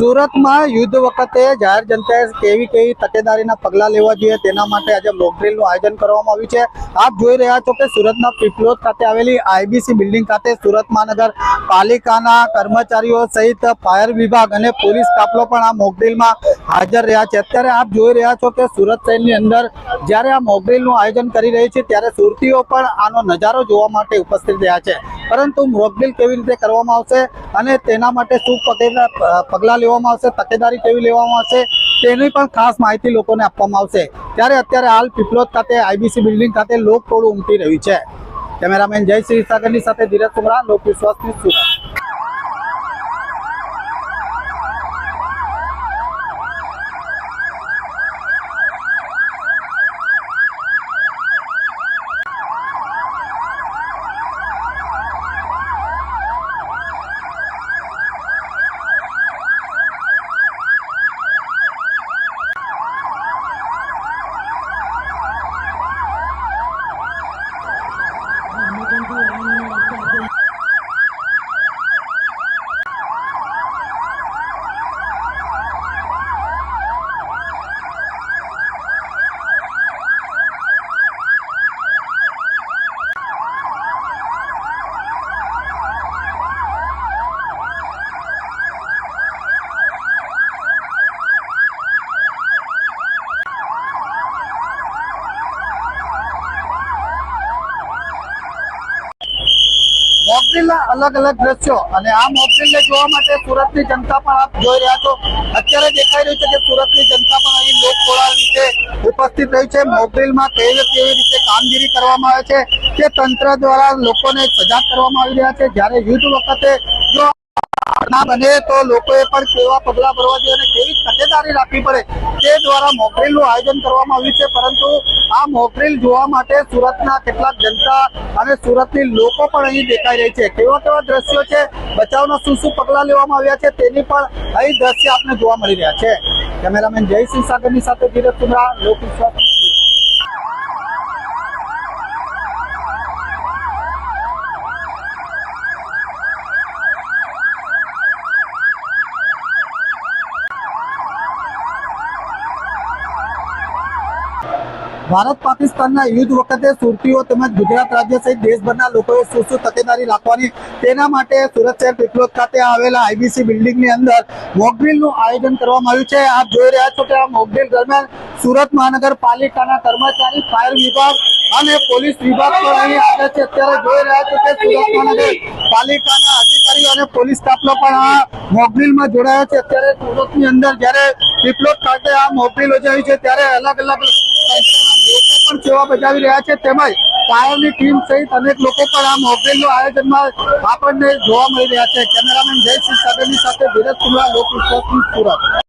સુરતમાં યુદ્ધ વખતે જાહેર જનતાએ કેવી કેવી તકેદારીના પગલાં લેવા જોઈએ તેના માટે આજે મોકડ્રીલનું આયોજન કરવામાં આવ્યું છે. આપ જોઈ રહ્યા છો કે સુરતના પીપલોદ ખાતે આવેલી આઈબીસી બિલ્ડિંગ ખાતે સુરત મહાનગર પાલિકાના કર્મચારીઓ સહિત ફાયર વિભાગ અને પોલીસ કાફલો પણ આ મોકડ્રીલમાં હાજર રહ્યા છે. અત્યારે આપ જોઈ રહ્યા છો કે સુરત શહેરની અંદર જ્યારે આ મોકડ્રીલનું આયોજન કરી રહી છે ત્યારે સુરતીઓ પણ આનો નજારો જોવા માટે ઉપસ્થિત રહ્યા છે. પરંતુ મોકડ્રીલ કેવી રીતે કરવામાં આવશે અને તેના માટે શું પગલા લેવામાં આવશે, તકેદારી કેવી લેવામાં આવશે, તેની પણ ખાસ માહિતી લોકોને આપવામાં આવશે. ત્યારે અત્યારે હાલ પીપલોદ ખાતે આઈબીસી બિલ્ડિંગ ખાતે લોક ટોળું ઉમટી રહ્યું છે. કેમેરામેન જય શ્રી સાગરની સાથે ધીરજ સુમરા લોક વિશ્વાસની સુરત. મોકડ્રીલના અલગ અલગ દ્રશ્યો અને આ મોકડ્રીલને જોવા માટે સુરતની જનતા પણ આપ જોઈ રહ્યા છો. અત્યારે દેખાઈ રહ્યું છે કે સુરતની જનતા પણ અહીં લોક ટોળા રીતે ઉપસ્થિત રહી છે. મોકડ્રીલમાં કેવી કેવી રીતે કામગીરી કરવામાં આવે છે તે તંત્ર દ્વારા લોકોને સજાગ કરવામાં આવી રહ્યા છે. જ્યારે યુદ્ધ વખતે જો ના બને તો લોકોએ પણ કેવા પગલા ભરવા જોઈએ અને કેવી તકેદારી રાખવી પડે તે દ્વારા મોકડ્રીલનું આયોજન કરવામાં આવ્યું છે. પરંતુ આ મોકડ્રીલ જોવા માટે સુરતના કેટલાક જનતા અને સુરતની લોકો પણ અહીં દેખાઈ રહી છે. કેવા કેવા દ્રશ્યો છે? બચાવના શું શું પગલાં લેવામાં આવ્યા છે? તેની પણ અહીં દ્રશ્ય આપને જોવા મળી રહ્યા છે. કેમેરામેન જયસિંહ સાગરની સાથે ધીરજ કુમરા લોક ભારત પાકિસ્તાનના યુદ્ધ વખતે સુરતીઓ તેમજ ગુજરાત રાજ્ય સહિત દેશભરના લોકોએ શું શું તકેદારી રાખવાની તેના માટે સુરત શહેર પીપલોદ ખાતે આવેલા આઈબીસી બિલ્ડિંગની અંદર મોકડ્રીલનું આયોજન કરવામાં આવ્યું છે. આપ જોઈ રહ્યા છો કે આ મોકડ્રીલ દરમિયાન સુરત મહાનગરપાલિકાના કર્મચારી, ફાયર વિભાગ અને પોલીસ વિભાગ પણ અહીં આવે છે. અત્યારે જોઈ રહ્યા છો કે સુરત મહાનગરપાલિકાના અધિકારીઓ અને પોલીસ સ્ટાફનો પણ આ મોકડ્રીલમાં જોડાયા છે. અત્યારે સુરતની અંદર જ્યારે પીપલોદ ખાતે આ મોકડ્રીલ યોજાઈ છે, ત્યારે અલગ અલગ પણ સેવા બજાવી રહ્યા છે. તેમજ ફાયરની ટીમ સહિત અનેક લોકો પણ આ મોકડ્રીલનું આયોજનમાં આપણને જોવા મળી રહ્યા છે. કેમેરામેન જયસિંહ સાથેની સાથે ધીરજ કુમાર લોક વિશ્વાસની સુરત.